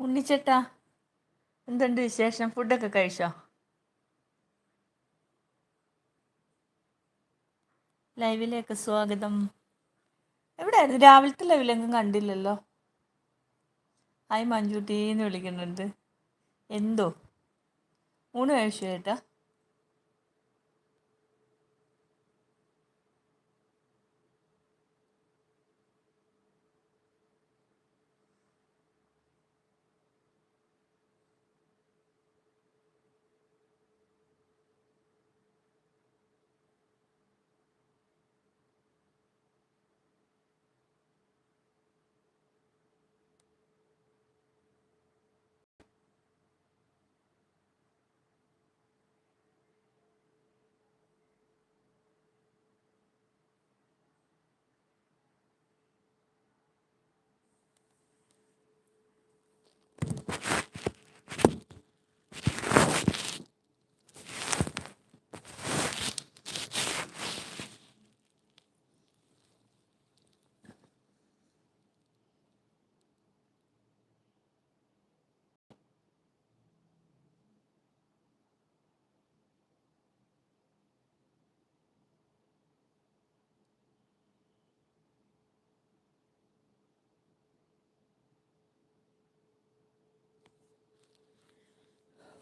ഉണ്ണിച്ചേട്ടാ എന്തുണ്ട് വിശേഷം? ഫുഡൊക്കെ കഴിച്ചോ? ലൈവിലേക്ക് സ്വാഗതം. എവിടെയായിരുന്നു? രാവിലത്തെ ലൈവിലെങ്കിലും കണ്ടില്ലല്ലോ. ഹായ് മഞ്ജുട്ടീന്ന് വിളിക്കുന്നുണ്ട്. എന്തോ? ഊണ് കഴിച്ചു ചേട്ടാ?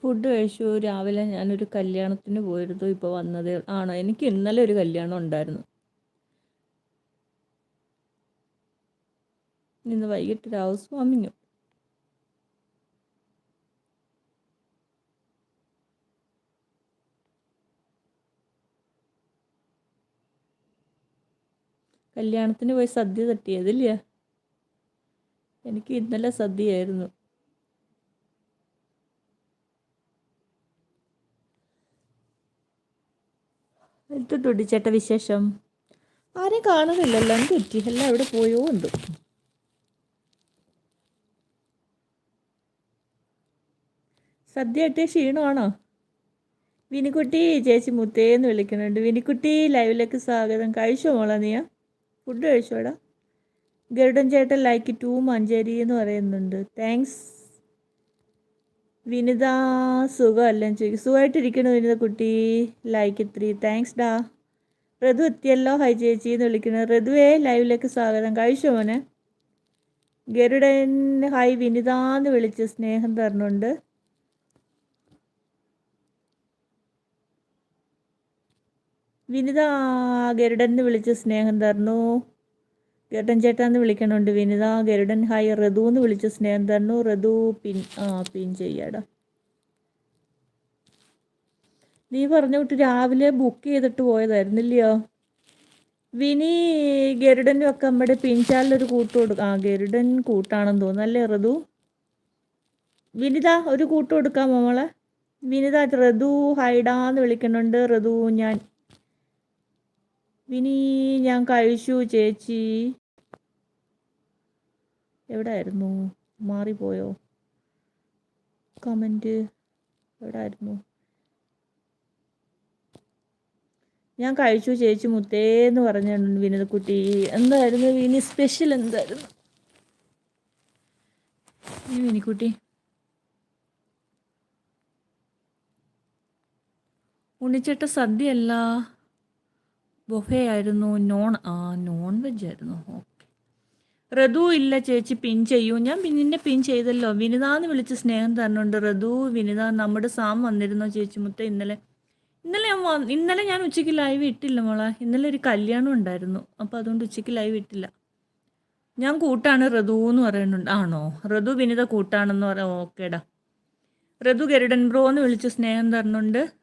ഫുഡ് കഴിച്ചു. രാവിലെ ഞാനൊരു കല്യാണത്തിന് പോയിരുന്നു. ഇപ്പോൾ വന്നത് ആണോ? എനിക്ക് ഇന്നലെ ഒരു കല്യാണം ഉണ്ടായിരുന്നു. ഇന്ന് വൈകിട്ട് ഹൗസ് വാമിങ്ങും കല്യാണത്തിന് പോയി സദ്യ തട്ടിയതില്ല? എനിക്ക് ഇന്നലെ സദ്യയായിരുന്നു. എന്തുണ്ട് ചേട്ട വിശേഷം? ആരെയും കാണുന്നില്ലല്ലോ. എന്ത് പറ്റി? എല്ലാം എവിടെ പോയോ ഉണ്ട് സദ്യ കിട്ടിയ ക്ഷീണമാണോ? വിനിക്കുട്ടി ചേച്ചി മുത്തേന്ന് വിളിക്കുന്നുണ്ട്. വിനിക്കുട്ടി ലൈവിലേക്ക് സ്വാഗതം. കഴിച്ചോ മോളാ നീയാ ഫുഡ് കഴിച്ചോടാ? ഗരുഡൻ ചേട്ടൻ ലൈക്ക് ടു മഞ്ചേരി എന്ന് പറയുന്നുണ്ട്. താങ്ക്സ് വിനിത സുഖമല്ലേ ചോദിക്കും. സുഖമായിട്ടിരിക്കണു വിനിത കുട്ടി. ലൈക്ക് ത്രീ താങ്ക്സ് ഡാ. റതു എത്തിയല്ലോ. ഹൈ ചേച്ചി എന്ന് വിളിക്കുന്നത് റതുവേ ലൈവിലേക്ക് സ്വാഗതം. കഴിച്ചു മോനെ? ഗരുഡൻ ഹൈ വിനിത എന്ന് വിളിച്ച് സ്നേഹം തരണുണ്ട്. വിനിത ഗരുഡൻ എന്ന് വിളിച്ച് സ്നേഹം തരണു ഗരുഡൻ ചേട്ടാന്ന് വിളിക്കണുണ്ട്. വിനിത ഗരുഡൻ ഹായ് റതു എന്ന് വിളിച്ച്. സ്നേഹം തരണു റതു പിൻ ആ പിൻ ചെയ്യാടാ. നീ പറഞ്ഞ വിട്ട് രാവിലെ ബുക്ക് ചെയ്തിട്ട് പോയതായിരുന്നില്ലയോ? വിനി ഗരുഡനും ഒക്കെ നമ്മുടെ പിൻചാലിലൊരു കൂട്ട് കൊടുക്കും ആ ഗരുഡൻ കൂട്ടാണെന്ന് തോന്നുന്നു. അല്ലേ ഋതു വിനിത ഒരു കൂട്ട് കൊടുക്കാം മോളെ? വിനിത ഋതു ഹൈഡാന്ന് വിളിക്കുന്നുണ്ട് ഋതു ഞാൻ വിനി ഞാൻ കഴിച്ചു ചേച്ചി. എവിടായിരുന്നു? മാറിപ്പോയോ? കമന്റ് എവിടായിരുന്നു? ഞാൻ കഴിച്ചു ചേച്ചി മുത്തേന്ന് പറഞ്ഞിട്ടുണ്ട് വിനീതക്കുട്ടി എന്തായിരുന്നു വിനി സ്പെഷ്യൽ എന്തായിരുന്നു? വിനിക്കുട്ടി. ഉണ്ണിച്ചേട്ട സദ്യയല്ല. ബൊഫേ ആയിരുന്നു നോൺ ആ നോൺ വെജ് ആയിരുന്നു. ഓക്കെ ഋതു ഇല്ല ചേച്ചി പിൻ ചെയ്യൂ. ഞാൻ പിന്നെ പിൻ ചെയ്തല്ലോ. വിനിത എന്ന് വിളിച്ച് സ്നേഹം തരണുണ്ട് റതു വിനിത നമ്മുടെ സാം വന്നിരുന്നോ ചേച്ചി മുത്ത? ഇന്നലെ ഇന്നലെ ഞാൻ ഇന്നലെ ഞാൻ ഉച്ചയ്ക്ക് ലൈവ് ഇട്ടില്ല മോളെ. ഇന്നലെ ഒരു കല്യാണം ഉണ്ടായിരുന്നു. അപ്പോൾ അതുകൊണ്ട് ഉച്ചയ്ക്ക് ലൈവ് ഇട്ടില്ല. ഞാൻ കൂട്ടാണ് റതു എന്ന് പറയുന്നുണ്ട്. ആണോ? റതു വിനിത കൂട്ടാണെന്ന് പറയാം ഓക്കേടാ. റതു ഗരുഡൻ ബ്രോ എന്ന് വിളിച്ച് സ്നേഹം തരുന്നുണ്ട്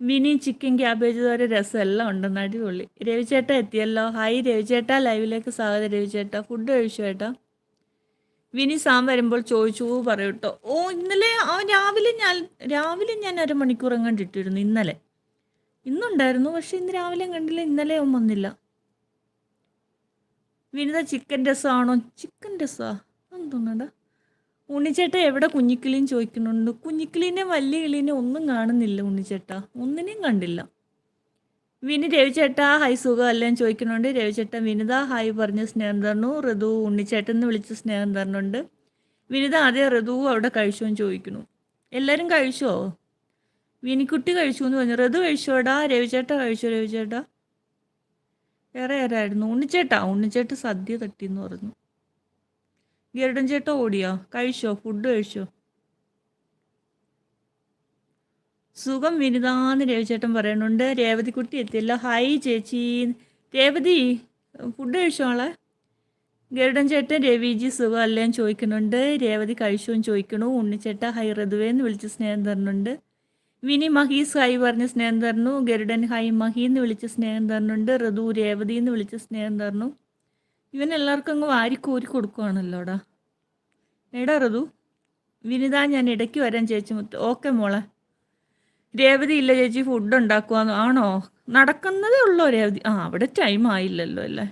മിനി ചിക്കൻ ക്യാബേജ് തോര രസം എല്ലാം ഉണ്ടെന്ന് അടിപൊളി. രവിചേട്ട എത്തിയല്ലോ. ഹായ് രവിചേട്ട ലൈവിലേക്ക് സ്വാഗതം രവിചേട്ട. ഫുഡ് കഴിച്ചു ചേട്ടാ വിനി സാം വരുമ്പോൾ ചോദിച്ചു പറയൂട്ടോ ഓ ഇന്നലെ ആ രാവിലെ ഞാൻ രാവിലെ ഞാൻ അരമണിക്കൂർ എങ്ങാണ്ട് ഇട്ടിരുന്നു ഇന്നലെ. ഇന്നുണ്ടായിരുന്നു പക്ഷെ ഇന്ന് രാവിലെ കണ്ടില്ല ഇന്നലെ അവൻ വന്നില്ല. വിനിത ചിക്കൻ രസമാണോ? ചിക്കൻ രസമാ തോന്നണ്ട ഉണ്ണിച്ചേട്ട എവിടെ കുഞ്ഞിക്കിളിയും ചോദിക്കുന്നുണ്ട്? കുഞ്ഞിക്കിളീനെ വലിയ കിളീനെ ഒന്നും കാണുന്നില്ല ഉണ്ണിച്ചേട്ട. ഒന്നിനെയും കണ്ടില്ല. വിനി രവിചേട്ട ഹായ് സുഖം അല്ലേ ചോദിക്കുന്നുണ്ട്. രവിചേട്ട വിനിത ഹായ് പറഞ്ഞ് സ്നേഹം തരണു ഋതു ഉണ്ണിച്ചേട്ടൻ എന്ന് വിളിച്ച് സ്നേഹം തരണുണ്ട് വിനിത അതേ ഋതു അവിടെ കഴിച്ചോ എന്ന് ചോദിക്കുന്നു. എല്ലാവരും കഴിച്ചോ? വിനിക്കുട്ടി കഴിച്ചു എന്ന് പറഞ്ഞു. ഋതു കഴിച്ചോടാ? രവിചേട്ട കഴിച്ചോ? രവിചേട്ടാ വേറെ ആരായിരുന്നു? ഉണ്ണിച്ചേട്ടാ? ഉണ്ണിച്ചേട്ട സദ്യ തട്ടി എന്ന് പറഞ്ഞു. ഗരുഡൻ ചേട്ട ഓടിയോ? കഴിച്ചോ? ഫുഡ് കഴിച്ചോ? സുഖം വിനിതാന്ന് രവിചേട്ടൻ പറയുന്നുണ്ട്. രേവതിക്കുട്ടി എത്തിയല്ലോ. ഹായ് ചേച്ചി. രേവതി ഫുഡ് കഴിച്ചോ ആളെ? ഗരുഡൻ ചേട്ടൻ രവിജി സുഖം അല്ലേന്ന് ചോദിക്കുന്നുണ്ട്. രേവതി കഴിച്ചോന്ന് ചോദിക്കണു. ഉണ്ണിച്ചേട്ട ഹൈ റതുവേന്ന് വിളിച്ച് സ്നേഹം തരുന്നുണ്ട്. വിനി മഹീസ് ഹൈ പറഞ്ഞ് സ്നേഹം തരുന്നു. ഗരുഡൻ ഹൈ മഹി എന്ന് വിളിച്ച് സ്നേഹം തരുന്നുണ്ട്. ഋതു രേവതി എന്ന് വിളിച്ച് സ്നേഹം തരുന്നു. ഇവൻ എല്ലാവർക്കും അങ്ങ് വാരിക്കോരി കൊടുക്കുവാണല്ലോടാ. എടാ ഋതു വിനിത ഞാൻ ഇടയ്ക്ക് വരാൻ ചേച്ചി മുത്ത്. ഓക്കെ മോളെ. രേവതി ഇല്ല ചേച്ചി ഫുഡ് ഉണ്ടാക്കുവാന്ന്. ആണോ? നടക്കുന്നതേ ഉള്ളോ രേവതി? ആ അവിടെ ടൈം ആയില്ലല്ലോ അല്ലേ?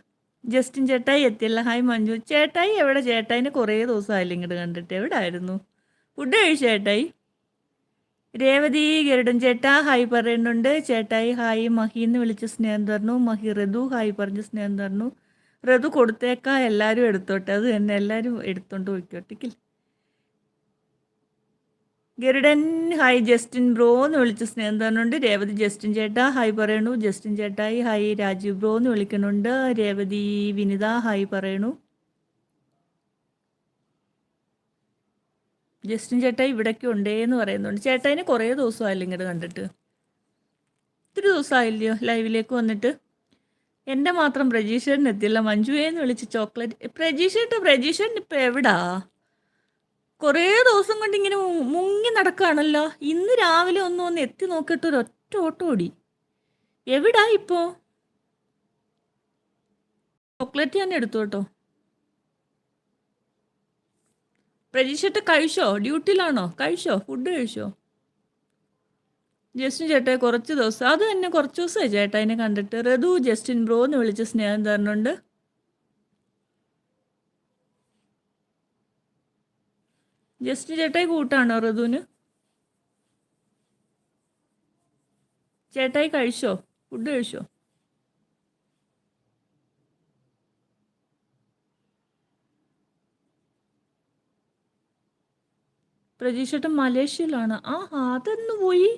ജസ്റ്റിൻ ചേട്ടായി എത്തിയല്ല. ഹായ് മഞ്ജു. ചേട്ടായി എവിടെ? ചേട്ടായിനെ കുറേ ദിവസമായില്ല ഇങ്ങോട്ട് കണ്ടിട്ട്. എവിടെ ആയിരുന്നു ഫുഡ് കഴിച്ചു ചേട്ടായി? രേവതി ഗരുഡൻ ചേട്ടാ ഹായ് പറയുന്നുണ്ട്. ചേട്ടായി ഹായ്. മഹി എന്ന് വിളിച്ച് സ്നേഹം തരണു മഹി ഋതു ഹായ് പറഞ്ഞ് സ്നേഹം തരണു ഋതു കൊടുത്തേക്കാ എല്ലാവരും എടുത്തോട്ടെ. അത് തന്നെ എല്ലാവരും എടുത്തോണ്ട് പോയിക്കോട്ടെക്കിൽ ഗരുഡൻ ഹായ് ജസ്റ്റിൻ ബ്രോ എന്ന് വിളിച്ച് സ്നേഹം തന്നുണ്ട് രേവതി ജസ്റ്റിൻ ചേട്ടാ ഹായ് പറയണു. ജസ്റ്റിൻ ചേട്ടായി ഹായ് രാജീവ് ബ്രോ എന്ന് വിളിക്കുന്നുണ്ട് രേവതി വിനിത ഹായ് പറയണു. ജസ്റ്റിൻ ചേട്ടായി ഇവിടേക്ക് ഉണ്ടേ എന്ന് പറയുന്നുണ്ട്. ചേട്ടായിനെ കുറേ ദിവസമായില്ല ഇങ്ങോട്ട് കണ്ടിട്ട്? ഒത്തിരി ദിവസമായില്ലയോ ലൈവിലേക്ക് വന്നിട്ട്? എന്റെ മാത്രം പ്രജീഷേട്ടൻ എത്തില്ല മഞ്ജുവേന്ന് വിളിച്ച് ചോക്ലേറ്റ്. പ്രജീഷേട്ട പ്രജീഷേട്ടൻ ഇപ്പം എവിടാ? കുറേ ദിവസം കൊണ്ട് ഇങ്ങനെ മുങ്ങി നടക്കുകയാണല്ലോ ഇന്ന് രാവിലെ ഒന്ന് ഒന്ന് എത്തി നോക്കിയിട്ട് ഒരു ഒറ്റ ഓട്ടോ ഓടി. എവിടാ ഇപ്പോ? ചോക്ലേറ്റ് തന്നെ എടുത്തു കേട്ടോ. പ്രജീഷേട്ട കഴിച്ചോ? ഡ്യൂട്ടിയിലാണോ? കഴിച്ചോ? ഫുഡ് കഴിച്ചോ? ജസ്റ്റിൻ ചേട്ടായി കുറച്ച് ദിവസം അത് തന്നെ കുറച്ച് ദിവസമായി ചേട്ടായിനെ കണ്ടിട്ട്. റതു ജസ്റ്റിൻ ബ്രോ എന്ന് വിളിച്ച സ്നേഹം തരണുണ്ട് ജസ്റ്റിൻ ചേട്ടായി കൂട്ടാണോ റതുവിന് ചേട്ടായി കഴിച്ചോ? ഫുഡ് കഴിച്ചോ? പ്രതീക്ഷേട്ടൻ മലേഷ്യയിലാണ്. ആ അതെന്ന് പോയി?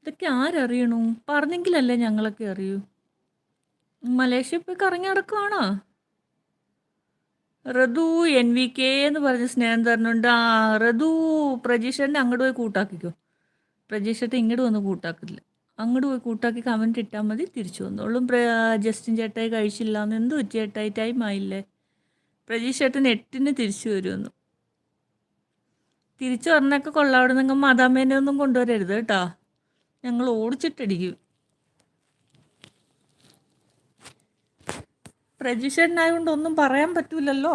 ഇതൊക്കെ ആരറിയണു? പറഞ്ഞെങ്കിലല്ലേ ഞങ്ങളൊക്കെ അറിയൂ. മലേഷ്യ പോയി കറങ്ങി നടക്കുവാണോ? ഋതു എൻ വി കെ എന്ന് പറഞ്ഞ് സ്നേഹം തരുന്നുണ്ട്. ആ റതു പ്രജീഷേട്ടനെ അങ്ങോട്ട് പോയി കൂട്ടാക്കിക്കോ. പ്രജീഷേട്ടൻ ഇങ്ങോട്ട് വന്ന് കൂട്ടാക്കില്ല അങ്ങോട്ട് പോയി കൂട്ടാക്കി കമന്റ് ഇട്ടാൽ മതി തിരിച്ചു വന്നോളും. ജസ്റ്റിൻ ചേട്ടായി കഴിച്ചില്ല എന്ന് എന്ത് ചേട്ടായി ടൈം ആയില്ലേ? പ്രജീഷേട്ടൻ എട്ടിന് തിരിച്ചു വരുമെന്ന് തിരിച്ചു പറഞ്ഞൊക്കെ കൊള്ളാവിടുന്നെങ്കിൽ നിങ്ങൾ മദാമേനെ ഒന്നും കൊണ്ടുവരരുത് കേട്ടോ. ഞങ്ങൾ ഓടിച്ചിട്ടടിക്കും. പ്രജിഷേട്ടനായതുകൊണ്ട് ഒന്നും പറയാൻ പറ്റൂലല്ലോ?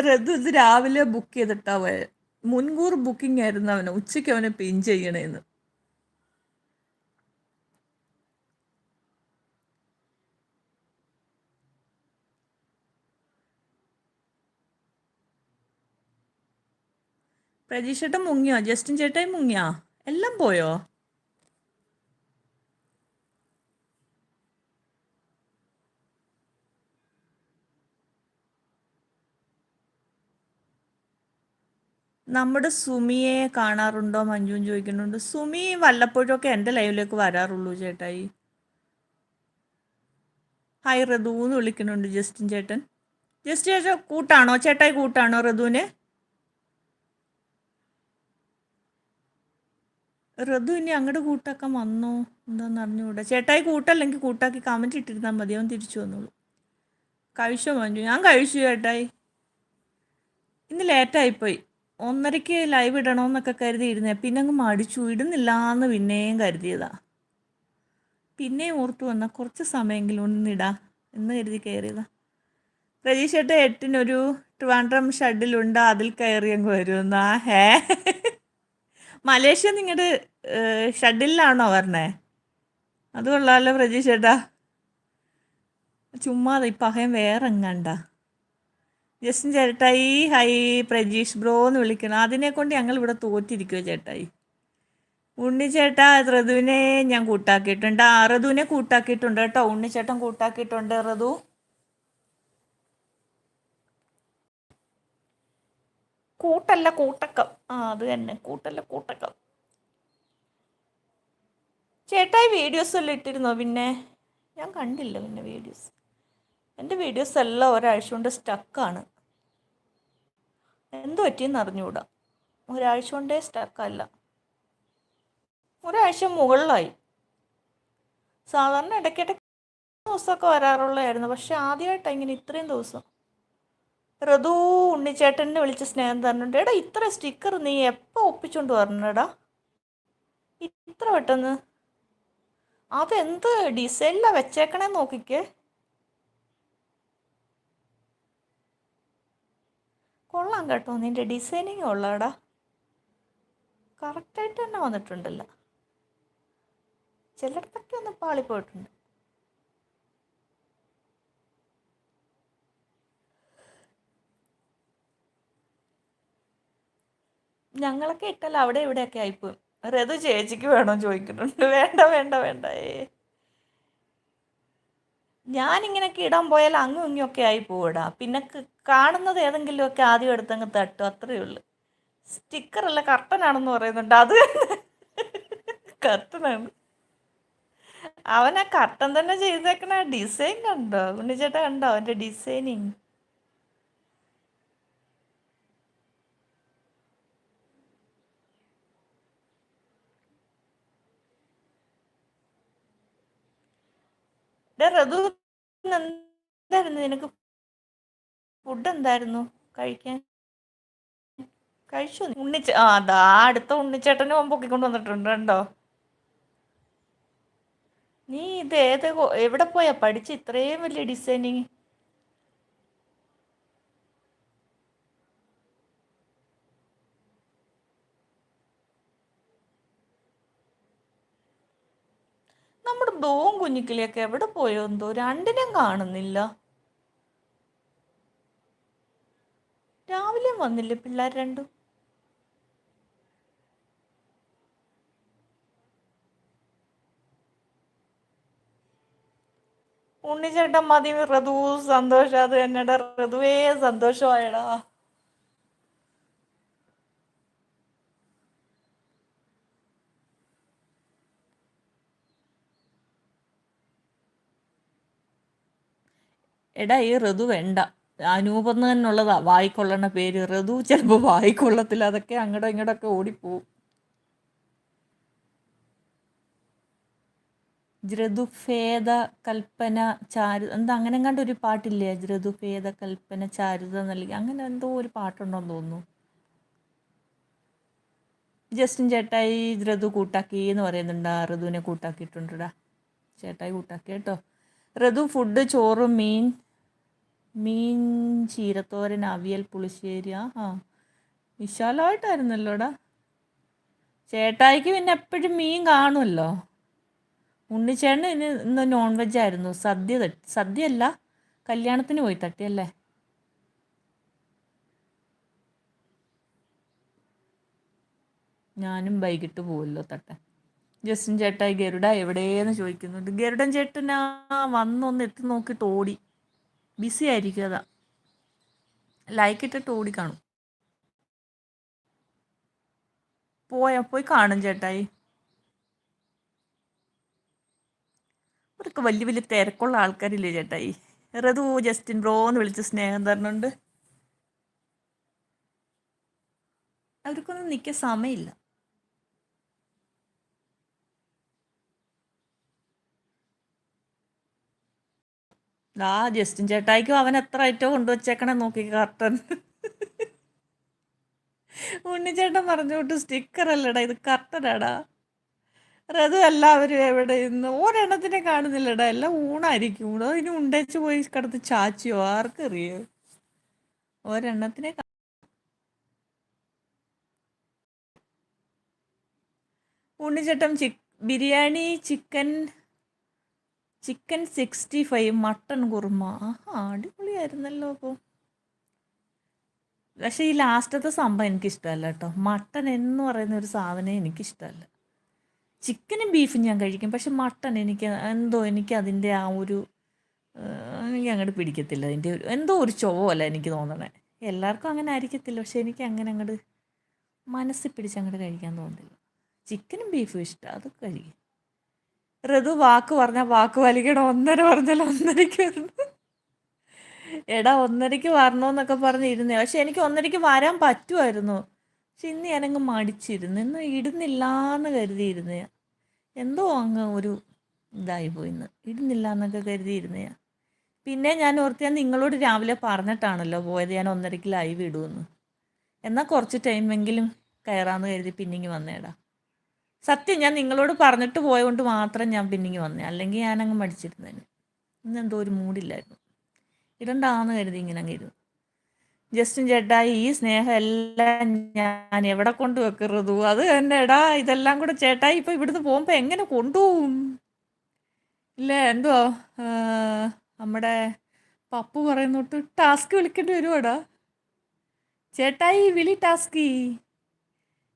രഘു ഇത് രാവിലെ ബുക്ക് ചെയ്തിട്ടാ പോയത് മുൻകൂർ ബുക്കിംഗ് ആയിരുന്നു അവന്. ഉച്ചയ്ക്ക് അവനെ പിൻ ചെയ്യണേന്ന്. പ്രജീഷ് ചേട്ടൻ മുങ്ങിയോ? ജസ്റ്റിൻ ചേട്ടായി മുങ്ങിയോ? എല്ലാം പോയോ? നമ്മുടെ സുമിയെ കാണാറുണ്ടോ? മഞ്ജുവും ചോദിക്കുന്നുണ്ട്. സുമി വല്ലപ്പോഴൊക്കെ എന്റെ ലൈവിലേക്ക് വരാറുള്ളൂ ചേട്ടായി. ഹായ് ഋതു എന്ന് വിളിക്കുന്നുണ്ട് ജസ്റ്റിൻ ചേട്ടൻ. ജസ്റ്റ് ചേട്ടാ കൂട്ടാണോ? ചേട്ടായി കൂട്ടാണോ ഋതുവിനെ റദു ഇനി അങ്ങോട്ട് കൂട്ടാക്കാൻ വന്നോ? എന്താന്ന് അറിഞ്ഞുകൂടാ. ചേട്ടായി കൂട്ടല്ലെങ്കിൽ കൂട്ടാക്കി കമന്റ് ഇട്ടിരുന്നാൽ മതി. അവൻ തിരിച്ചു വന്നോളൂ. കഴിച്ചോ മഞ്ജു? ഞാൻ കഴിച്ചു ചേട്ടായി. ഇന്ന് ലേറ്റായിപ്പോയി ഒന്നരയ്ക്ക് ലൈവ് ഇടണമെന്നൊക്കെ കരുതിയിരുന്നേ. പിന്നെ അങ്ങ് മടിച്ചു ഇടുന്നില്ല എന്ന് പിന്നെയും കരുതിയതാ. പിന്നെയും ഓർത്തു വന്ന കുറച്ച് സമയമെങ്കിലും ഒന്നിടാ എന്ന് കരുതി കയറിയതാ. പ്രതീക്ഷേട്ട എട്ടിനൊരു ട്രിവാൻഡ്രം ഷഡിലുണ്ട് അതിൽ കയറി അങ്ങ് വരുമെന്നാ ഹേ. മലേഷ്യ നിങ്ങളുടെ ഷഡിലാണോ പറഞ്ഞേ അത് കൊള്ളാമല്ലോ പ്രജീഷേട്ടാ ചുമ്മാതെ ഇപ്പം അഹയം വേറെ എങ്ങണ്ട ജസ്റ്റിൻ ചേട്ടായി ഹൈ പ്രജീഷ് ബ്രോ എന്ന് വിളിക്കണം. അതിനെ കൊണ്ട് ഞങ്ങൾ ഇവിടെ തോറ്റിരിക്കുമോ ചേട്ടായി. ഉണ്ണി ചേട്ടാ ഋതുവിനെ ഞാൻ കൂട്ടാക്കിയിട്ടുണ്ട്. ആ ഋതുവിനെ കൂട്ടാക്കിയിട്ടുണ്ട് കേട്ടോ. ഉണ്ണിച്ചേട്ടൻ കൂട്ടാക്കിയിട്ടുണ്ട്. ഋതു. കൂട്ടല്ല കൂട്ടക്കം. ആ അത് തന്നെ. കൂട്ടല്ല കൂട്ടക്കം. ചേട്ടായി വീഡിയോസ് എല്ലാം ഇട്ടിരുന്നോ പിന്നെ? ഞാൻ കണ്ടില്ല പിന്നെ വീഡിയോസ് എന്റെ വീഡിയോസ് എല്ലാം ഒരാഴ്ച കൊണ്ട് സ്റ്റക്കാണ് എന്ത് പറ്റിയെന്ന് അറിഞ്ഞുകൂടാ ഒരാഴ്ച കൊണ്ടേ സ്റ്റക്കല്ല ഒരാഴ്ച മുകളിലായി. സാധാരണ ഇടയ്ക്കിടയ്ക്ക് ദിവസമൊക്കെ വരാറുള്ളതായിരുന്നു. പക്ഷെ ആദ്യമായിട്ടാണ് ഇങ്ങനെ ഇത്രയും ദിവസം. ഋതു ഉണ്ണിച്ചേട്ടനെ വിളിച്ച് സ്നേഹം തരുന്നുണ്ട് എടാ ഇത്ര സ്റ്റിക്കർ നീ എപ്പോൾ ഒപ്പിച്ചുകൊണ്ട് വരണടാ? ഇത്ര പെട്ടെന്ന്? അതെന്ത് ഡിസൈനിലാണ് വെച്ചേക്കണേ നോക്കിക്കേ. കൊള്ളാം കേട്ടോ നിന്റെ ഡിസൈനിങ് ഉള്ളടാ കറക്റ്റായിട്ട് തന്നെ വന്നിട്ടുണ്ടല്ലോ. ചിലയിടത്തൊക്കെ ഒന്ന് പാളിപ്പോയിട്ടുണ്ട്. ഞങ്ങളൊക്കെ ഇട്ടല്ല അവിടെ ഇവിടെയൊക്കെ ആയിപ്പോയി. റതു ചേച്ചിക്ക് വേണോ ചോദിക്കുന്നുണ്ട്. വേണ്ട വേണ്ട വേണ്ട. ഏ ഞാനിങ്ങനെയൊക്കെ ഇടാൻ പോയാൽ അങ്ങും ഇങ്ങുമൊക്കെ ആയി പോവിടാ. പിന്നെ കാണുന്നത് ഏതെങ്കിലുമൊക്കെ ആദ്യം എടുത്തങ്ങ് തട്ടും അത്രയേ ഉള്ളൂ. സ്റ്റിക്കറല്ല കർട്ടനാണെന്ന് പറയുന്നുണ്ട്. അത് കർട്ടനാണ്. അവൻ ആ കർട്ടൻ തന്നെ ചെയ്തേക്കണ ഡിസൈൻ കണ്ടോ? ഉണ്ണിച്ചേട്ടാ കണ്ടോ അവന്റെ ഡിസൈനിങ് ഋതു എന്തായിരുന്നു നിനക്ക് ഫുഡ് എന്തായിരുന്നു കഴിക്കാൻ? കഴിച്ചു? ഉണ്ണിച്ച ആ അതാ അടുത്ത ഉണ്ണിച്ചേട്ടന് ഉണ്ണിച്ചേട്ടനും പൊക്കിക്കൊണ്ട് വന്നിട്ടുണ്ട് കണ്ടോ? നീ ഇത് ഏത് എവിടെ പോയാ? പഠിച്ച് ഇത്രയും വലിയ ഡിസൈനിങ് നമ്മുടെ ബ്ലോവും കുഞ്ഞിക്കിളിയൊക്കെ എവിടെ പോയോ എന്തോ? രണ്ടിനും കാണുന്നില്ല. രാവിലെ വന്നില്ലേ പിള്ളേർ രണ്ടും? ഉണ്ണിച്ചേട്ടൻ മതി ഋതു സന്തോഷം അത് എന്നടാ ഋതുവേ സന്തോഷമായടാ. എടാ ഈ ഋതു വേണ്ട. അനൂപെന്ന് തന്നെയുള്ളതാ. വായിക്കൊള്ളണ പേര്. ഋതു ചിലപ്പോൾ വായിക്കൊള്ളത്തില്ല. അതൊക്കെ അങ്ങോട്ടും ഇങ്ങോട്ടൊക്കെ ഓടിപ്പോവും. ജ്രതുഫേദ കൽപ്പന ചാരു എന്താ അങ്ങനെ കണ്ട ഒരു പാട്ടില്ലേ? ജ്രതുഫേദ കൽപ്പന ചാരുത നൽകി. അങ്ങനെ എന്തോ ഒരു പാട്ടുണ്ടോന്ന് തോന്നുന്നു. ജസ്റ്റിൻ ചേട്ടായി ഋതു കൂട്ടാക്കി എന്ന് പറയുന്നുണ്ട്. ഋതുവിനെ കൂട്ടാക്കിയിട്ടുണ്ടടാ? ചേട്ടായി കൂട്ടാക്കി കേട്ടോ. ഋതു ഫുഡ് ചോറും മീൻ മീൻ ചീരത്തോരൻ അവിയൽ പുളിശ്ശേരി ആ ആ വിശാലമായിട്ടായിരുന്നല്ലോടാ. ചേട്ടായിക്ക് പിന്നെ എപ്പോഴും മീൻ കാണുമല്ലോ. ഉണ്ണിച്ചേട്ടന് ഇന്ന് ഇന്ന് നോൺ വെജ് ആയിരുന്നു. സദ്യ തട്ടി സദ്യയല്ല കല്യാണത്തിന് പോയി തട്ടിയല്ലേ. ഞാനും വൈകിട്ട് പോവല്ലോ തട്ടെ ജസ്റ്റിൻ ചേട്ടായി ഗരുഡ എവിടെയെന്ന് ചോദിക്കുന്നുണ്ട് ഗരുഡൻ ചേട്ടനാ വന്നൊന്ന് എത്തി നോക്കിയിട്ട് ഓടി ബിസി ആയിരിക്കും അതാ. ലൈക്ക് ഇട്ടിട്ട് ഓടി കാണും. പോയാ പോയി കാണും ചേട്ടായി. അവരൊക്കെ വലിയ വലിയ തിരക്കുള്ള ആൾക്കാരില്ലേ ചേട്ടായി? റതു ജസ്റ്റിൻ ബ്രോ എന്ന് വിളിച്ച് സ്നേഹം തരണുണ്ട്. അവർക്കൊന്നും നിൽക്കാൻ സമയമില്ല. ആ ജസ്റ്റിൻ ചേട്ടായിക്കും അവൻ എത്ര ഐറ്റം കൊണ്ടുവച്ചേക്കണേ നോക്കി കർട്ടൻ ഉണ്ണിച്ചേട്ടൻ പറഞ്ഞു വിട്ട് സ്റ്റിക്കർ അല്ലടാ ഇത് കർട്ടനാടാ അത് എല്ലാവരും എവിടെ ഇന്ന്? ഒരെണ്ണത്തിനെ കാണുന്നില്ലടാ എല്ലാം ഊണായിരിക്കും. ഊണോ ഇനി ഉണ്ടച്ച് പോയി കിടത്ത് ചാച്ചിയോ ആർക്കറിയോ? ഒരെണ്ണത്തിനെ ഉണ്ണിച്ചട്ടം ചിക് biryani chicken chicken sixty five mutton kurma. ആഹാ അടിപൊളിയായിരുന്നല്ലോ അപ്പോൾ പക്ഷേ ഈ ലാസ്റ്റത്തെ സംഭവം എനിക്കിഷ്ടമല്ല കേട്ടോ. മട്ടൺ എന്ന് പറയുന്ന ഒരു സാധനം എനിക്കിഷ്ടമല്ല. ചിക്കനും ബീഫും ഞാൻ കഴിക്കും. പക്ഷെ മട്ടൺ എനിക്ക് എന്തോ എനിക്ക് അതിന്റെ ആ ഒരു എനിക്ക് അങ്ങോട്ട് പിടിക്കത്തില്ല. അതിന്റെ ഒരു എന്തോ ഒരു ചൊവ്വല്ല എനിക്ക് തോന്നണേ. എല്ലാവർക്കും അങ്ങനെ ആയിരിക്കത്തില്ല. പക്ഷെ എനിക്ക് അങ്ങനെ അങ്ങോട്ട് മനസ്സിൽ പിടിച്ച് അങ്ങോട്ട് കഴിക്കാൻ തോന്നുന്നില്ല ചിക്കനും ബീഫും ഇഷ്ടം. അത് കഴിക്കും. ഋതു വാക്ക് പറഞ്ഞാൽ വാക്ക് വലിക്കണം? ഒന്നര പറഞ്ഞാൽ ഒന്നരയ്ക്ക് വരണം എടാ ഒന്നരയ്ക്ക് വരണമെന്നൊക്കെ പറഞ്ഞിരുന്നേ. പക്ഷെ എനിക്ക് ഒന്നരയ്ക്ക് വരാൻ പറ്റുമായിരുന്നു പക്ഷെ ഇന്ന് ഞാനങ്ങ് മടിച്ചിരുന്നു. ഇന്ന് ഇടുന്നില്ലാന്ന് കരുതിയിരുന്നേ. എന്തോ അങ്ങ് ഒരു ഇതായി പോയി ഇന്ന്. ഇടുന്നില്ല എന്നൊക്കെ കരുതിയിരുന്നേ. പിന്നെ ഞാൻ ഓർത്ത് ഞാൻ നിങ്ങളോട് രാവിലെ പറഞ്ഞിട്ടാണല്ലോ പോയത്. ഞാൻ ഒന്നരയ്ക്ക് ലൈവ് ഇടുമെന്ന് എന്നാൽ കുറച്ച് ടൈമെങ്കിലും കയറാമെന്ന് കരുതി പിന്നിങ്ങി വന്നേടാ. സത്യം ഞാൻ നിങ്ങളോട് പറഞ്ഞിട്ട് പോയതുകൊണ്ട് മാത്രം ഞാൻ പിന്നിങ്ങി വന്നേ. അല്ലെങ്കിൽ ഞാനങ്ങ് മടിച്ചിരുന്നേനെ ഇന്ന് എന്തോ ഒരു മൂടില്ലായിരുന്നു ഇടണ്ടാന്ന് കരുതി ഇങ്ങനെ അങ്ങ് ഇരുന്നു. ജസ്റ്റിൻ ചേട്ടാ ഈ സ്നേഹം എല്ലാം ഞാൻ എവിടെ കൊണ്ട് വെക്കരുതു? അത് തന്നെ എടാ ഇതെല്ലാം കൂടെ ചേട്ടാ ഇപ്പൊ ഇവിടുന്ന് പോകുമ്പോ എങ്ങനെ കൊണ്ടുപോകും? ഇല്ല എന്തോ നമ്മുടെ പപ്പു പറയുന്നോട്ട് ടാസ്ക് വിളിക്കേണ്ടി വരുവാടാ. ചേട്ടായി വിളി ടാസ്കി.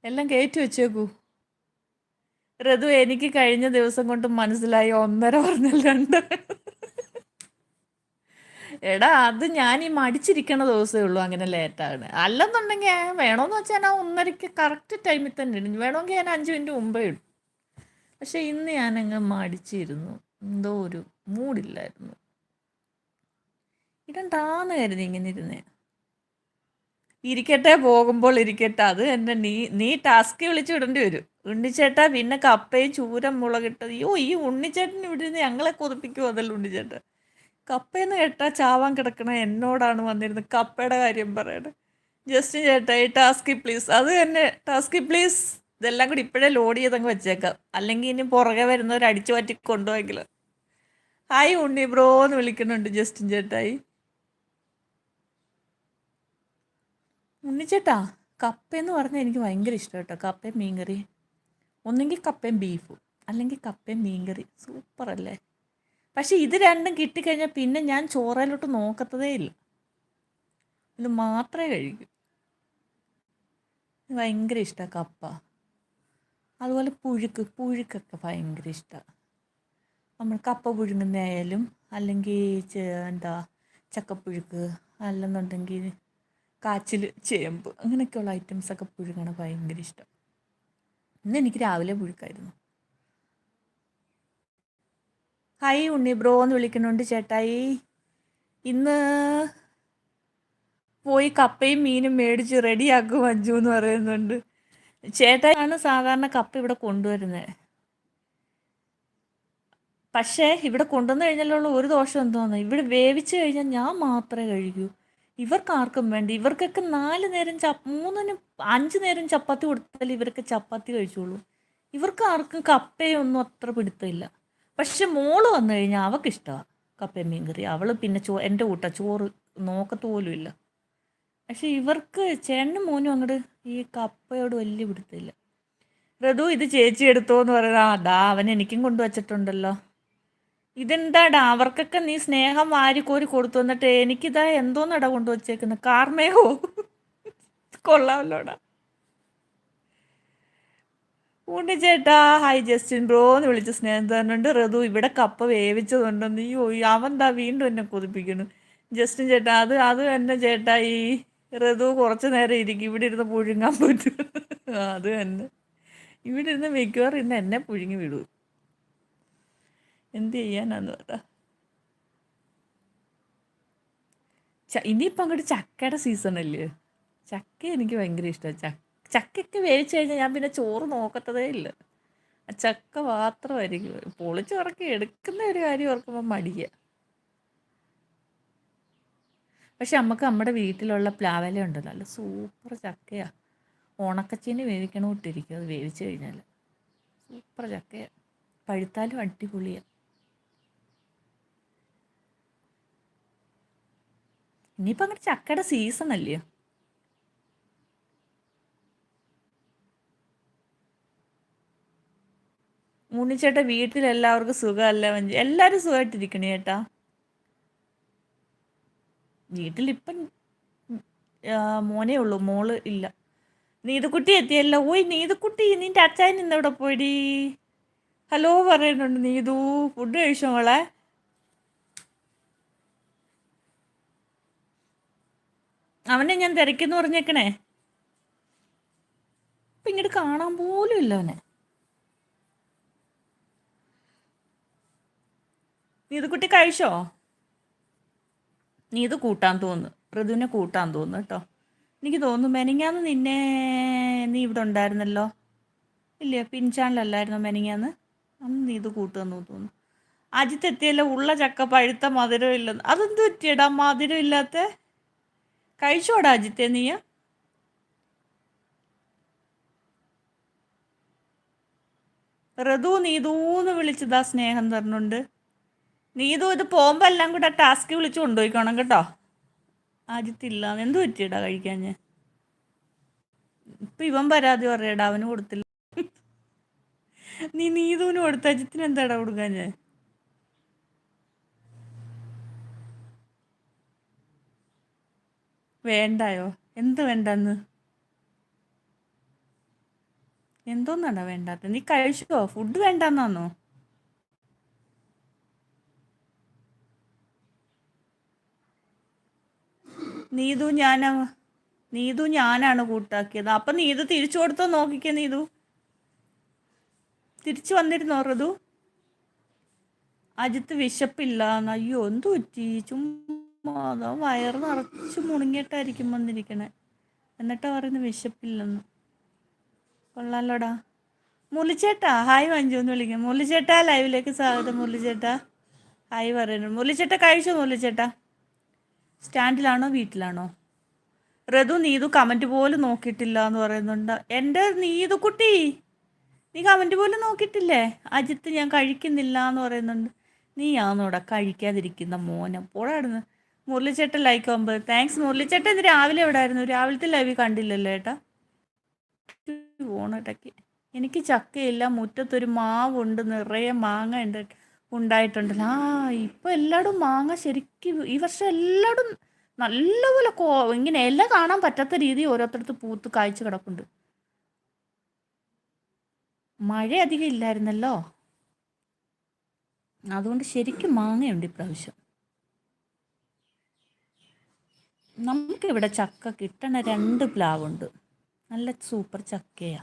എല്ലാം കയറ്റി വെച്ചേക്കൂ. ഋതു എനിക്ക് കഴിഞ്ഞ ദിവസം കൊണ്ട് മനസ്സിലായി ഒന്നര പറഞ്ഞാൽ രണ്ട് എടാ അത് ഞാൻ ഈ മടിച്ചിരിക്കണ ദിവസമേ ഉള്ളൂ അങ്ങനെ ലേറ്റാണ് അല്ലെന്നുണ്ടെങ്കിൽ വേണമെന്ന് വെച്ചാൽ ഞാൻ ഒന്നരയ്ക്ക് കറക്റ്റ് ടൈമിൽ തന്നെ ഇടും. വേണമെങ്കിൽ ഞാൻ അഞ്ച് മിനിറ്റ് മുമ്പേ ഇടും. പക്ഷെ ഇന്ന് ഞാൻ ഞാനങ്ങ് മടിച്ചിരുന്നു. എന്തോ ഒരു മൂടില്ലായിരുന്നു ഇടണ്ടാന്ന് കരുതി ഇങ്ങനെ ഇരുന്നേ. ഇരിക്കട്ടെ പോകുമ്പോൾ ഇരിക്കട്ടെ. അത് എന്നെ നീ നീ ടാസ്ക് വിളിച്ചു വിടേണ്ടി വരും. ഉണ്ണിച്ചേട്ടാ പിന്നെ കപ്പയും ചൂരം മുളകിട്ടത്. അയ്യോ ഈ ഉണ്ണിച്ചേട്ടൻ ഇവിടെ നിന്ന് ഞങ്ങളെ കൊതിപ്പിക്കുമോ അതല്ല ഉണ്ണിച്ചേട്ടൻ കപ്പയെന്ന് കേട്ടാ ചാവാൻ കിടക്കണ എന്നോടാണ് വന്നിരുന്നത്. കപ്പയുടെ കാര്യം പറയണത് ജസ്റ്റ് ചേട്ടാ ഈ ടാസ്കി പ്ലീസ് അത് തന്നെ ടാസ്കി പ്ലീസ് ഇതെല്ലാം കൂടി ഇപ്പോഴേ ലോഡ് ചെയ്തങ്ങ് വെച്ചേക്കാം. അല്ലെങ്കിൽ ഇനി പുറകെ വരുന്നവർ അടിച്ചു മാറ്റി കൊണ്ടുപോയെങ്കിൽ ഹായ് ഉണ്ണി ബ്രോ എന്ന് വിളിക്കുന്നുണ്ട് ജസ്റ്റിൻ ചേട്ടായി. ഉണ്ണിച്ചേട്ടാ കപ്പയെന്ന് പറഞ്ഞാൽ എനിക്ക് ഭയങ്കര ഇഷ്ടം കേട്ടോ. കപ്പയും മീൻകറി. ഒന്നെങ്കിൽ കപ്പയും ബീഫും. അല്ലെങ്കിൽ കപ്പയും മീൻകറി. സൂപ്പർ അല്ലേ? പക്ഷെ ഇത് രണ്ടും കിട്ടിക്കഴിഞ്ഞാൽ പിന്നെ ഞാൻ ചോറയിലോട്ട് നോക്കത്തതേ ഇല്ല. ഇത് മാത്രമേ കഴിക്കൂ. ഭയങ്കര ഇഷ്ടമാണ് കപ്പ. അതുപോലെ പുഴുക്ക് പുഴുക്കൊക്കെ ഭയങ്കര ഇഷ്ടമാണ് നമ്മൾ കപ്പ പുഴുങ്ങുന്നതായാലും അല്ലെങ്കിൽ എന്താ ചക്കപ്പുഴുക്ക് അല്ലെന്നുണ്ടെങ്കിൽ കാച്ചിൽ ചേമ്പ് അങ്ങനെയൊക്കെയുള്ള ഐറ്റംസൊക്കെ പുഴുങ്ങണ ഭയങ്കര ഇഷ്ടം. ഇന്ന് എനിക്ക് രാവിലെ പുഴുക്കായിരുന്നു. ഹായ് ഉണ്ണി ബ്രോ എന്ന് വിളിക്കുന്നുണ്ട് ചേട്ടായി. ഇന്ന് പോയി കപ്പയും മീനും മേടിച്ച് റെഡിയാക്കും അഞ്ചു എന്ന് പറയുന്നുണ്ട്. ചേട്ടായാണ് സാധാരണ കപ്പ ഇവിടെ കൊണ്ടുവരുന്നത് പക്ഷേ ഇവിടെ കൊണ്ടുവന്നു കഴിഞ്ഞാലുള്ള ഒരു ദോഷം എന്തോന്നു? ഇവിടെ വേവിച്ച് കഴിഞ്ഞാൽ ഞാൻ മാത്രമേ കഴിക്കൂ. ഇവർക്ക് ആർക്കും വേണ്ട ഇവർക്കൊക്കെ നാല് നേരം ച മൂന്നിന് അഞ്ച് നേരം ചപ്പാത്തി കൊടുത്താൽ ഇവർക്ക് ചപ്പാത്തി കഴിച്ചോളൂ. ഇവർക്ക് ആർക്കും കപ്പയൊന്നും അത്ര പിടുത്തമില്ല. പക്ഷെ മോൾ വന്നു കഴിഞ്ഞാൽ അവൾക്ക് ഇഷ്ടമാണ് കപ്പയും മീൻകറി. അവൾ പിന്നെ ചോ എന്റെ കൂട്ട ചോറ് നോക്കത്ത് പോലും ഇല്ല. പക്ഷെ ഇവർക്ക് ചേണ്ണും മോനും അങ്ങോട്ട് ഈ കപ്പയോട് വലിയ പിടുത്തമില്ല. റതു ഇത് ചേച്ചി എടുത്തോ എന്ന് പറയുന്നത് ദാ അവൻ എനിക്കും കൊണ്ടുവച്ചിട്ടുണ്ടല്ലോ ഇതെന്താടാ? അവർക്കൊക്കെ നീ സ്നേഹം വാരിക്കോരി കൊടുത്തു എന്നിട്ട് എനിക്കിതാ എന്തോന്നടാ കൊണ്ടുവച്ചേക്കുന്നത് കാർമേഹോ കൊള്ളാമല്ലോടാ. ഊണ്ടി ചേട്ടാ ഹായ് ജസ്റ്റിൻ ബ്രോ എന്ന് വിളിച്ച് സ്നേഹം തന്നുണ്ട് റതു ഇവിടെ കപ്പ വേവിച്ചതുണ്ടെന്ന് അവൻ ദാ വീണ്ടും എന്നെ കൊതിപ്പിക്കുന്നു. ജസ്റ്റിൻ ചേട്ടാ അത് അത് തന്നെ ചേട്ടാ ഈ റതു കുറച്ച് നേരം ഇരിക്കും. ഇവിടെ ഇരുന്ന് പുഴുങ്ങാൻ പറ്റും. അത് തന്നെ. ഇവിടെ ഇരുന്ന് മിക്കവാറും ഇന്ന് എന്നെ പുഴുങ്ങി വിടൂ. എന്ത് ചെയ്യാനാന്ന് പറ. ച- ഇനിയിപ്പം അങ്ങോട്ട് ചക്കയുടെ സീസൺ അല്ലേ? ചക്ക എനിക്ക് ഭയങ്കര ഇഷ്ടമാണ് ചക്ക ചക്കയൊക്കെ വേവിച്ച് കഴിഞ്ഞാൽ ഞാൻ പിന്നെ ചോറ് നോക്കത്തതേ ഇല്ല. ആ ചക്ക മാത്രമായിരിക്കും. പൊളിച്ചുറക്കി എടുക്കുന്ന ഒരു കാര്യം ഓർക്കുമ്പോൾ മടിയ. പക്ഷെ നമുക്ക് നമ്മുടെ വീട്ടിലുള്ള പ്ലാവല ഉണ്ട് നല്ല സൂപ്പർ ചക്കയാ. ഉണക്കച്ചീന് വേവിക്കണമിട്ടിരിക്കും അത് വേവിച്ച് കഴിഞ്ഞാൽ സൂപ്പർ ചക്കയാ. പഴുത്താലും അടിപൊളിയാ. ഇനിയിപ്പോൾ അങ്ങനെ ചക്കയുടെ സീസൺ അല്ലയോ ഉണ്ണിച്ചേട്ടാ വീട്ടിൽ എല്ലാവർക്കും സുഖമല്ല മഞ്ജു? എല്ലാവരും സുഖമായിട്ടിരിക്കണേ ചേട്ടാ വീട്ടിലിപ്പം മോനേ ഉള്ളൂ മോൾ ഇല്ല. നീതുക്കുട്ടി എത്തിയല്ലോ. ഓയ് നീതുക്കുട്ടി നിന്റെ അച്ചായൻ ഇന്ന് എവിടെ പോയിടി? ഹലോ പറയുന്നുണ്ട് നീതു. ഫുഡ് കഴിച്ചോ മോളെ? അവനെ ഞാൻ തിരക്കെന്ന് പറഞ്ഞേക്കണേ. അപ്പം ഇങ്ങോട്ട് കാണാൻ പോലും ഇല്ല അവനെ. നീതുക്കുട്ടി കഴിച്ചോ? നീ ഇത് കൂട്ടാൻ തോന്നുന്നു. ഋതുവിനെ കൂട്ടാൻ തോന്നുന്നു കേട്ടോ. എനിക്ക് തോന്നുന്നു മെനിങ്ങാന്ന് നിന്നെ നീ ഇവിടെ ഉണ്ടായിരുന്നല്ലോ? ഇല്ലേ? പിൻചാണിലല്ലായിരുന്നു മെനിങ്ങാന്ന്? അന്ന് നീ ഇത് കൂട്ടുമെന്ന് തോന്നുന്നു. അജിത്ത് എത്തിയല്ലോ? ഉള്ള ചക്ക പഴുത്ത മധുരം ഇല്ലെന്ന് അതെന്ത് പറ്റിയടാ? മധുരം ഇല്ലാത്ത കഴിച്ചോടാ അജിത്തെ നീ? ഋതു നീതൂന്ന് വിളിച്ചതാ സ്നേഹം തരണുണ്ട് നീതു ഇത് പോകുമ്പോൾ എല്ലാം കൂടെ ടാസ്ക് വിളിച്ച് കൊണ്ടുപോയിക്കോണം കേട്ടോ. ആദ്യത്തില്ല എന്ത് പറ്റിയടാ കഴിക്കാൻ ഇപ്പൊ ഇവൻ പരാതി പറയടാ അവന് കൊടുത്തില്ല. നീ നീതുവിന് കൊടുത്ത അജിത്തിന് എന്താടാ കൊടുക്കാഞ്ഞ്? വേണ്ടായോ? എന്ത് വേണ്ടെന്ന്? എന്തോന്നാടാ വേണ്ടാത്ത നീ കഴിച്ചോ? ഫുഡ് വേണ്ടെന്നാന്നോ? നീതു ഞാനാ നീതു ഞാനാണ് കൂട്ടാക്കിയത്. അപ്പൊ നീതു തിരിച്ചു കൊടുത്തോ നോക്കിക്കേ നീതു. തിരിച്ചു വന്നിരുന്നോ ഋതു അജിത്ത് വിശപ്പില്ല അയ്യോ എന്തു പറ്റി? ചുമ്മാ അതാ വയറ് നിറച്ച് മുണങ്ങിയിട്ടായിരിക്കും വന്നിരിക്കണേ. എന്നിട്ടാ പറയുന്നത് വിശപ്പില്ലെന്ന്. കൊള്ളാലോടാ. മുരളിച്ചേട്ടാ ഹായ് മഞ്ജു എന്ന് വിളിക്കാം. മുരളിച്ചേട്ടാ ലൈവിലേക്ക് സ്വാഗതം മുരളിച്ചേട്ടാ. ഹായ് പറയുന്നു. മുരളിച്ചേട്ടാ കഴിച്ചു മുരളിച്ചേട്ടാ? സ്റ്റാൻഡിലാണോ വീട്ടിലാണോ? റതു നീതു കമന്റ് പോലും നോക്കിയിട്ടില്ല എന്ന് പറയുന്നുണ്ട്. എന്റെ നീതു കുട്ടി നീ കമന്റ് പോലും നോക്കിയിട്ടില്ലേ? അജിത്ത് ഞാൻ കഴിക്കുന്നില്ല എന്ന് പറയുന്നുണ്ട്. നീ ആന്നോടാ കഴിക്കാതിരിക്കുന്ന മോനം. പോടാടുന്ന് മുരളിച്ചേട്ടൻ ലൈക്ക് ഒമ്പത് താങ്ക്സ് മുരളിച്ചേട്ടൻ ഇന്ന് രാവിലെ എവിടെ ആയിരുന്നു? രാവിലത്തെ ലൈവ് കണ്ടില്ലല്ലോ ഏട്ടാ. പോണേട്ടക്ക് എനിക്ക് ചക്കയില്ല മുറ്റത്തൊരു മാവുണ്ട് നിറയെ മാങ്ങ ഉണ്ട് ഉണ്ടായിട്ടുണ്ടല്ലോ. ആ ഇപ്പൊ എല്ലായിടും മാങ്ങ ശരിക്കും ഈ വർഷം എല്ലായിടും നല്ലപോലെ കോ ഇങ്ങനെ എല്ലാം കാണാൻ പറ്റാത്ത രീതി ഓരോരുത്തർക്ക് പൂത്ത് കായ്ച്ചു കിടപ്പുണ്ട്. മഴ അധികം ഇല്ലായിരുന്നല്ലോ. അതുകൊണ്ട് ശരിക്കും മാങ്ങയുണ്ട് ഇപ്രാവശ്യം. നമുക്കിവിടെ ചക്ക കിട്ടണ രണ്ട് പ്ലാവുണ്ട്. നല്ല സൂപ്പർ ചക്കയാ.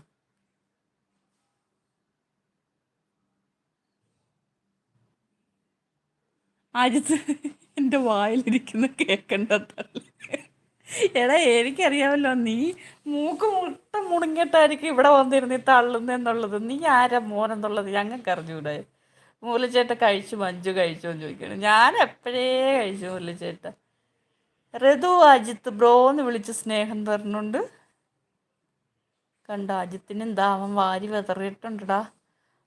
ആദ്യത്തെ എന്റെ വായിലിരിക്കുന്ന കേക്കണ്ട തള്ളി. എടാ എനിക്കറിയാമല്ലോ നീ മൂക്ക് മുട്ട മുടങ്ങിയിട്ടായിരിക്കും ഇവിടെ വന്നിരുന്ന് ഈ തള്ളുന്നെന്നുള്ളത്. നീ ആരാ മോനെന്നുള്ളത് ഞങ്ങൾക്ക് അറിഞ്ഞൂടെ മൂലച്ചേട്ട കഴിച്ചു മഞ്ജു കഴിച്ചോ എന്ന് ചോദിക്കണം. ഞാൻ എപ്പോഴേ കഴിച്ചു മൂലച്ചേട്ട ഋതു അജിത്ത് ബ്രോ എന്ന് വിളിച്ച് സ്നേഹം തരുന്നുണ്ട്. കണ്ട അജിത്തിന് അവൻ വാരി വെതറിയിട്ടുണ്ടടാ.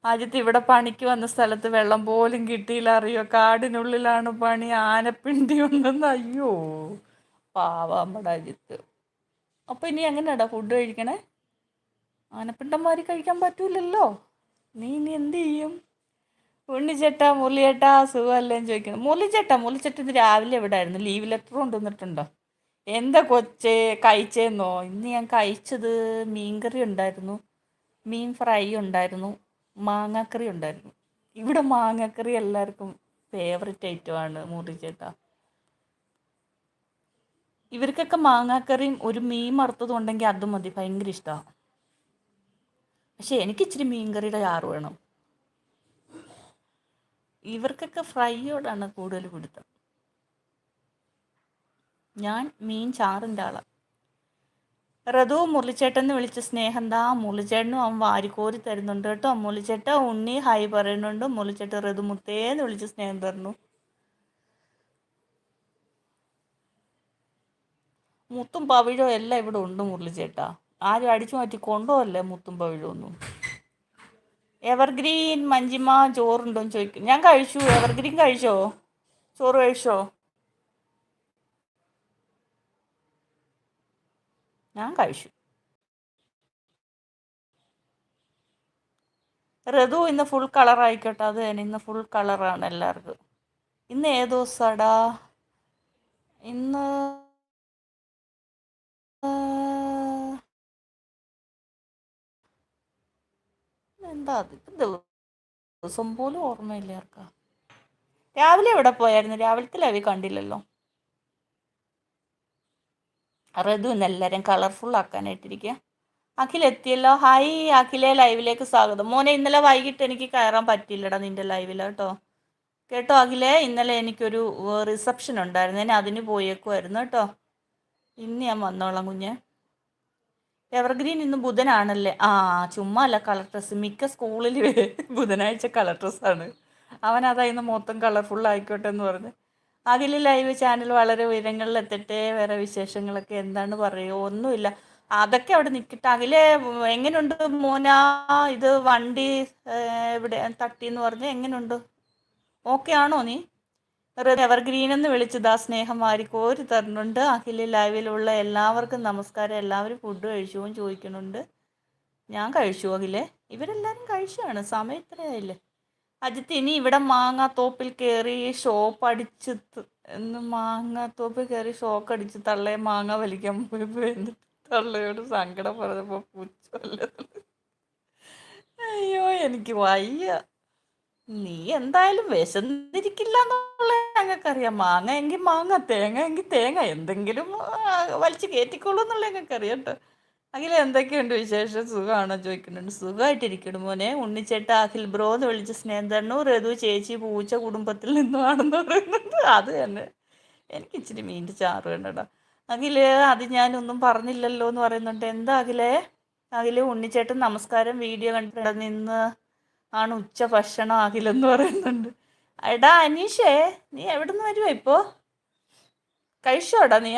അജിത്ത് ഇവിടെ പണിക്ക് വന്ന സ്ഥലത്ത് വെള്ളം പോലും കിട്ടിയില്ല. അറിയോ കാടിനുള്ളിലാണ് പണി. ആനപ്പിണ്ടി ഉണ്ടെന്ന്. അയ്യോ പാവാമ്പട അജിത്ത്. അപ്പോൾ ഇനി എങ്ങനെയാടാ ഫുഡ് കഴിക്കണേ? ആനപ്പിണ്ടന്മാര് കഴിക്കാൻ പറ്റൂലല്ലോ. നീ ഇനി എന്ത് ചെയ്യും? ഉണ്ണിച്ചേട്ടാ മുരളിയേട്ടാ സുഖമല്ലേന്ന് ചോദിക്കുന്നു. മുരളിച്ചേട്ടാ മുരളിച്ചേട്ട ഇന്ന് രാവിലെ എവിടെ ആയിരുന്നു? ലീവ് ലെറ്റർ കൊണ്ടുവന്നിട്ടുണ്ടോ? എന്താ കൊച്ചേ കഴിച്ചേന്നോ? ഇന്ന് ഞാൻ കഴിച്ചത് മീൻകറി ഉണ്ടായിരുന്നു. മീൻ ഫ്രൈ ഉണ്ടായിരുന്നു. മാങ്ങാക്കറി ഉണ്ടായിരുന്നു. ഇവിടെ മാങ്ങാക്കറി എല്ലാവർക്കും ഫേവററ്റ് ഐറ്റമാണ് മുറിച്ചേട്ടാ ഇവർക്കൊക്കെ മാങ്ങാക്കറിയും ഒരു മീൻ മറുത്തത് ഉണ്ടെങ്കിൽ അതും മതി. ഭയങ്കര ഇഷ്ടമാണ് പക്ഷെ എനിക്ക് ഇച്ചിരി മീൻകറിയുടെ ചാറ് വേണം. ഇവർക്കൊക്കെ ഫ്രൈയോടാണ് കൂടുതൽ പിടുത്തം. ഞാൻ മീൻ ചാറിന്റെ ആളാണ് റതു മുരളിച്ചേട്ടൻ വിളിച്ച സ്നേഹം ദാ. മുരളിച്ചേട്ടനും അവൻ വാരിക്കോരി തരുന്നുണ്ട് കേട്ടോ. മുരളിച്ചേട്ട ഉണ്ണി ഹായ് പറയുന്നുണ്ട്. മുരളിച്ചേട്ട റതു മുത്തേന്ന് വിളിച്ച് സ്നേഹം തരുന്നു മുത്തും പവിഴോ എല്ലാം ഇവിടെ ഉണ്ട് മുരളിച്ചേട്ടാ. ആരും അടിച്ചു മാറ്റി കൊണ്ടുപോകല്ലേ മുത്തും പവിഴോ ഒന്നും എവർഗ്രീൻ മഞ്ജിമ ചോറുണ്ടോന്ന് ചോദിക്കും. ഞാൻ കഴിച്ചു. എവർഗ്രീൻ കഴിച്ചോ? ചോറ് കഴിച്ചോ? ഞാൻ കഴിച്ചു. ഋതു ഇന്ന് ഫുൾ കളർ ആയിക്കോട്ടെ. അത് തന്നെ. ഇന്ന് ഫുൾ കളറാണ് എല്ലാവർക്കും. ഇന്ന് ഏത് ദിവസമാടാ ഇന്ന് എന്താ അത് ഇപ്പം ദിവസം പോലും ഓർമ്മയില്ല ആർക്കാ. രാവിലെ എവിടെ പോയായിരുന്നു? രാവിലത്തെ ലവി കണ്ടില്ലല്ലോ. റതു എല്ലാരും കളർഫുൾ ആക്കാനായിട്ടിരിക്കുക അഖിൽ എത്തിയല്ലോ. ഹായ് അഖിലെ ലൈവിലേക്ക് സ്വാഗതം. മോനെ ഇന്നലെ വൈകിട്ട് എനിക്ക് കയറാൻ പറ്റില്ലടാ നിന്റെ ലൈവിൽ കേട്ടോ. കേട്ടോ അഖിലെ ഇന്നലെ എനിക്കൊരു റിസപ്ഷൻ ഉണ്ടായിരുന്നു. ഞാൻ അതിന് പോയേക്കുമായിരുന്നു കേട്ടോ. ഇന്ന് ഞാൻ വന്നോളാം കുഞ്ഞ്. എവർഗ്രീൻ ഇന്ന് ബുധനാണല്ലേ? ആ ചുമ്മാ അല്ല കളർ ഡ്രസ്സ്. മിക്ക സ്കൂളിൽ ബുധനാഴ്ച കളർ ഡ്രസ്സാണ്. അവൻ അതായിരുന്നു മൊത്തം കളർഫുൾ ആയിക്കോട്ടെ എന്ന് പറഞ്ഞ്. അതിൽ ലൈവ് ചാനൽ വളരെ ഉയരങ്ങളിൽ എത്തട്ടെ വേറെ വിശേഷങ്ങളൊക്കെ എന്താണ് പറയുക ഒന്നുമില്ല. അതൊക്കെ അവിടെ നിൽക്കട്ടെ അഖിലെ എങ്ങനെയുണ്ട് മോന? ഇത് വണ്ടി ഇവിടെ തട്ടി എന്ന് പറഞ്ഞ് എങ്ങനെയുണ്ട് ഓക്കെ ആണോ നീ? എവർഗ്രീൻ എന്ന് വിളിച്ചത് ആ സ്നേഹം വാരി കോരി തരുന്നുണ്ട് അഖില ലൈവിലുള്ള എല്ലാവർക്കും നമസ്കാരം. എല്ലാവരും ഫുഡ് കഴിച്ചുവും ചോദിക്കുന്നുണ്ട്. ഞാൻ കഴിച്ചു അഖിലെ. ഇവരെല്ലാവരും കഴിച്ചാണ്. സമയം ഇത്രയായില്ലേ. അജിത്ത് ഇനി ഇവിടെ മാങ്ങാത്തോപ്പിൽ കയറി ഷോപ്പ് അടിച്ച് എന്ന് മാങ്ങാത്തോപ്പിൽ കയറി ഷോക്ക് അടിച്ച് തള്ളയെ മാങ്ങ വലിക്കാൻ പോയപ്പോൾ എന്നിട്ട് തള്ളയോട് സങ്കടം പറഞ്ഞപ്പോൾ പുച്ഛമല്ല അയ്യോ എനിക്ക് വയ്യ. നീ എന്തായാലും വിശന്നിരിക്കില്ല ഞങ്ങൾക്കറിയാം. മാങ്ങ എങ്കിൽ മാങ്ങ തേങ്ങ എങ്കിൽ തേങ്ങ എന്തെങ്കിലും വലിച്ചു കയറ്റിക്കോളൂ എന്നുള്ള ഞങ്ങൾക്കറിയാം കേട്ടോ. അഖിൽ എന്തൊക്കെയുണ്ട് വിശേഷം? സുഖമാണോ ചോദിക്കുന്നുണ്ട്. സുഖമായിട്ടിരിക്കണം മോനെ. ഉണ്ണിച്ചേട്ട അഖിൽ ബ്രോ എന്ന് വിളിച്ച് സ്നേഹം തരണു ഋതു ചേച്ചി പൂച്ച കുടുംബത്തിൽ നിന്നുമാണെന്ന് പറയുന്നത് അത് തന്നെ. എനിക്ക് ഇച്ചിരി മീന്റെ ചാറ് വേണ്ടടാ. അഖിൽ അത് ഞാനൊന്നും പറഞ്ഞില്ലല്ലോ എന്ന് പറയുന്നുണ്ട്. എന്താ അഖിലേ? അഖിൽ ഉണ്ണിച്ചേട്ടൻ നമസ്കാരം വീഡിയോ കണ്ടിട്ട് നിന്ന്? ആണ് ഉച്ച ഭക്ഷണം ആകില്ലെന്ന് പറയുന്നുണ്ട്. എടാ അനീഷേ നീ എവിടെ നിന്ന് വരുവാ ഇപ്പോൾ കഴിച്ചോടാ നീ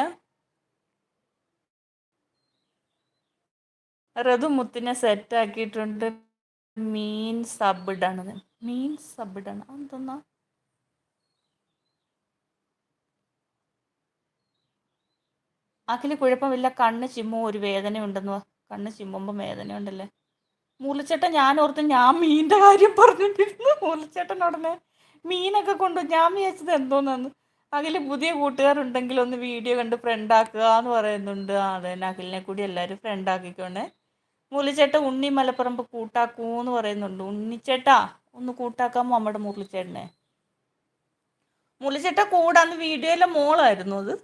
റതു മുത്തിനെ സെറ്റ് ആക്കിയിട്ടുണ്ട്. മീൻ സബിഡാണ്. മീൻ സബിഡാണ്. അതെന്താ? അഖിൽ കുഴപ്പമില്ല. കണ്ണ് ചിമ്മും ഒരു വേദന ഉണ്ടെന്ന്. കണ്ണ് വേദന മുരളിച്ചേട്ടൻ ഞാൻ ഓർത്ത് ഞാൻ മീനിന്റെ കാര്യം പറഞ്ഞിട്ടിരുന്നു. മൂലച്ചേട്ടൻ ഉടനെ മീനൊക്കെ കൊണ്ടു ഞാൻ വിചാരിച്ചത് എന്തോന്നാന്ന്. അഖിൽ പുതിയ കൂട്ടുകാരുണ്ടെങ്കിൽ ഒന്ന് വീഡിയോ കണ്ട് ഫ്രണ്ട് ആക്കുക എന്ന് പറയുന്നുണ്ട്. അതെ അഖിലിനെ കൂടി എല്ലാവരും ഫ്രണ്ട് ആക്കിക്കോണേ. മുരളിച്ചേട്ട ഉണ്ണി മലപ്പുറമ്പ് കൂട്ടാക്കൂ എന്ന് പറയുന്നുണ്ട്. ഉണ്ണിച്ചേട്ടാ ഒന്ന് കൂട്ടാക്കാമോ നമ്മുടെ മുരളിച്ചേട്ടനെ മുരളിച്ചേട്ട കൂടാന്ന് വീഡിയോയിലെ മോളായിരുന്നു അത്.